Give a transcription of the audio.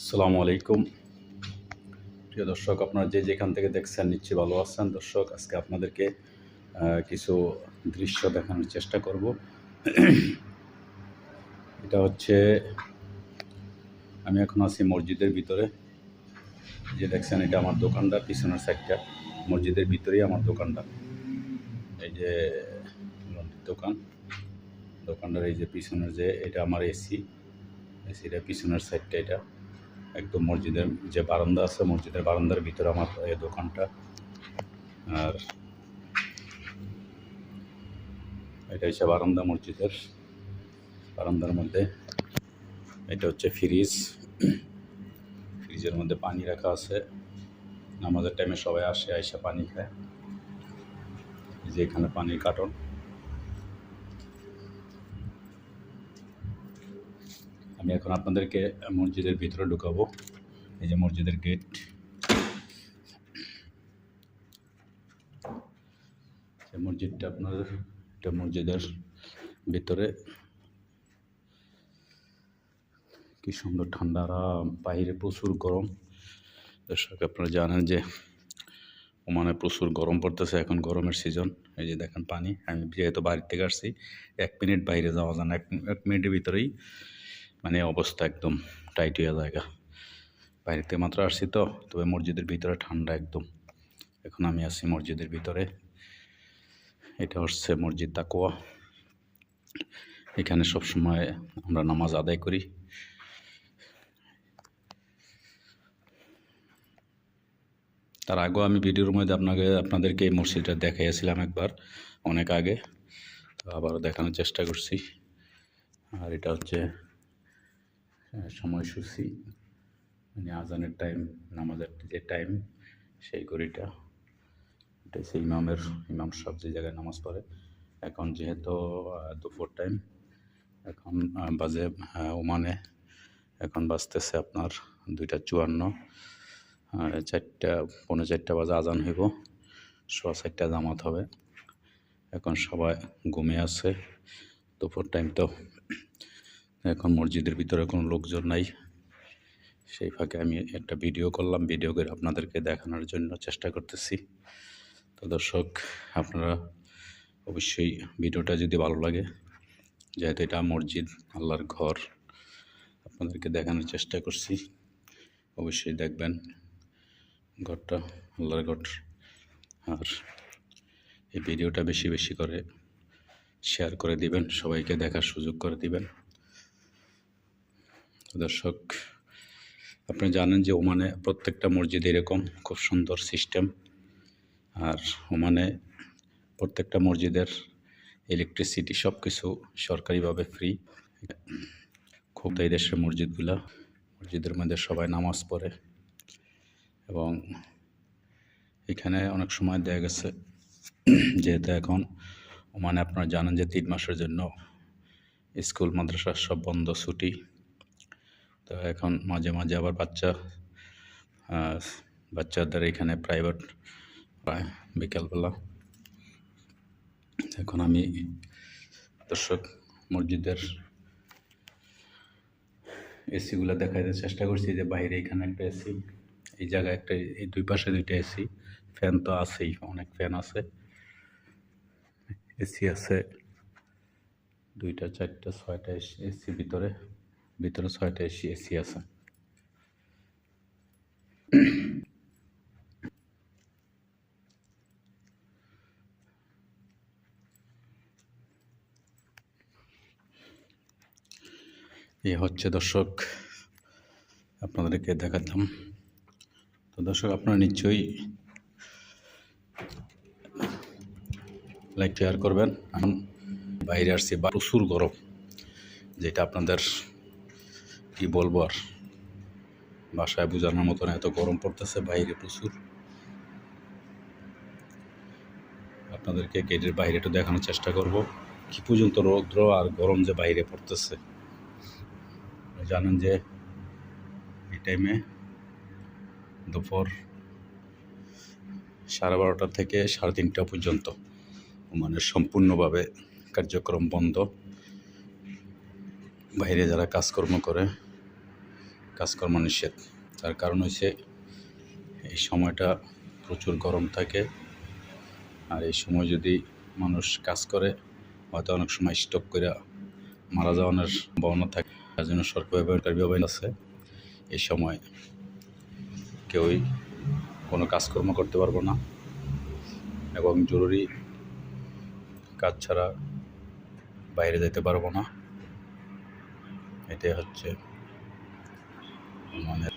আসসালামু আলাইকুম। প্রিয় দর্শক, আপনারা যে যেখান থেকে দেখছেন, নিশ্চয়ই ভালো আছেন। দর্শক, আজকে আপনাদেরকে কিছু দৃশ্য দেখানোর চেষ্টা করব। এটা হচ্ছে, আমি এখন আছি মসজিদের ভিতরে। যে দেখছেন, এটা আমার দোকানটা পিছনের সাইডটা। মসজিদের ভিতরেই আমার দোকানটা। এই যে দোকান। দোকানটার এই যে পিছনের যে, এটা আমার এসি। এসিটা পিছনের সাইডটা এটা। একদম মসজিদের যে বারান্দা আছে, মসজিদের বারান্দার ভিতরে আমার এই দোকানটা। আর এটা হচ্ছে বারান্দা মসজিদের। বারান্দার মধ্যে এটা হচ্ছে ফ্রিজ। ফ্রিজের মধ্যে পানি রাখা আছে। নামাজের টাইমে সবাই আসে, আইসা পানি খায়। যে এখানে পানির কার্টন। আমি এখন আপনাদেরকে মসজিদের ভিতরে ঢুকাবো। এই যে মসজিদের গেট। মসজিদটা আপনার, এটা মসজিদের ভিতরে। কি সুন্দর ঠান্ডা, আরাম। বাইরে প্রচুর গরম। দর্শক, আপনারা জানেন যে ওমানে প্রচুর গরম পড়তেছে এখন গরমের সিজন এই যে দেখেন পানি। আমি যেহেতু বাড়ির থেকে আসছি, এক মিনিট বাইরে যাওয়া যায় না। এক এক মিনিটের ভিতরেই মানে অবস্থা একদম টাইট হয়ে জায়গা বাইরে থেকে মাত্র আসছি তো, তবে মসজিদের ভিতরে ঠান্ডা একদম। এখন আমি আছি মসজিদের ভিতরে। এটা হচ্ছে মসজিদ তাকোয়া এখানে সব সময় আমরা নামাজ আদায় করি। তার আগেও আমি ভিডিওর মধ্যে আপনাকে, আপনাদেরকে এই মসজিদটা দেখাইয়াছিলাম একবার, অনেক আগে। তো আবারও দেখানোর চেষ্টা করছি। আর এটা হচ্ছে সময়সূচি মানে আজানের টাইম নামাজের যে টাইম সেই ঘড়িটা। এটা হচ্ছে ইমামের ইমাম সব যে জায়গায় নামাজ পড়ে। এখন যেহেতু দুপুর টাইম এখন বাজে আহ, ওমানে। এখন বাজতেছে আপনার দুইটা চুয়ান্ন। চারটা পৌনে চারটা বাজে আজান হইব। সোয়া চারটা জামাত হবে। এখন সবাই ঘুমিয়ে আছে। দুপুর টাইম তো এখন মসজিদের ভিতরে কোনো লোকজন নাই। সেই ফাঁকে আমি একটা ভিডিও করলাম, ভিডিও করে আপনাদেরকে দেখানোর জন্য চেষ্টা করতেছি। তো দর্শক, আপনারা অবশ্যই ভিডিওটা যদি ভালো লাগে, যেহেতু এটা মসজিদ, আল্লাহর ঘর, আপনাদেরকে দেখানোর চেষ্টা করছি। অবশ্যই দেখবেন ঘরটা, আল্লাহর ঘর। আর এই ভিডিওটা বেশি বেশি করে শেয়ার করে দিবেন, সবাইকে দেখার সুযোগ করে দিবেন। দর্শক, আপনি জানেন যে ওমানে প্রত্যেকটা মসজিদ এরকম, খুব সুন্দর সিস্টেম। আর ওমানে প্রত্যেকটা মসজিদের ইলেকট্রিসিটি সব কিছু সরকারিভাবে ফ্রি। খুব এই দেশের মসজিদগুলা, মসজিদের মধ্যে সবাই নামাজ পড়ে। এবং এখানে অনেক সময় দেখা গেছে, যেহেতু এখন মানে আপনারা জানেন যে তিন মাসের জন্য স্কুল, মাদ্রাসা সব বন্ধ, ছুটি। তো এখন মাঝে মাঝে আবার বাচ্চা বাচ্চাদের এখানে প্রাইভেট পায় বিকালবেলা। এখন আমি দর্শক মসজিদের এসিগুলো দেখাতে চেষ্টা করছি যে বাইরে এখানে একটা এসি এই জায়গায় একটা, এই দুই পাশে দুইটা এসি ফ্যান তো আছেই, অনেক ফ্যান আছে। এসি আছে দুইটা, চারটা, ছয়টা এসি ভিতরে। ভিতরে ছয়টা এসি এসি আছে। এই হচ্ছে দর্শক, আপনাদেরকে দেখাতাম। তো দর্শক, আপনারা নিশ্চয়ই লাইক, শেয়ার করবেন। এখন বাইরে আসছি, বা প্রচুর গরম, যেটা আপনাদের কি বলব আর? বাসায় বোঝানোর মতন এত গরম পড়তেছে, বাইরে প্রচুর। আপনাদেরকে গেটের বাইরে একটু দেখানোর চেষ্টা করব। কি পর্যন্ত রৌদ্র আর গরম যে বাইরে পড়তেছে। জানেন যে এই টাইমে দুপুর সাড়ে বারোটা থেকে সাড়ে তিনটা পর্যন্ত মানে সম্পূর্ণভাবে কার্যক্রম বন্ধ। বাইরে যারা কাজকর্ম করে কাজকর্ম নিষেধ। তার কারণ হচ্ছে এই সময়টা প্রচুর গরম থাকে আর এই সময় যদি মানুষ কাজ করে, হয়তো অনেক সময় স্টক করে মারা যাওয়ানোর সম্ভাবনা থাকে। তার জন্য সরকার ব্যবহার আছে। এই সময় কেউই কোনো কাজকর্ম করতে পারব না এবং জরুরি কাজ ছাড়া বাইরে যেতে পারব না। এটাই হচ্ছে মানে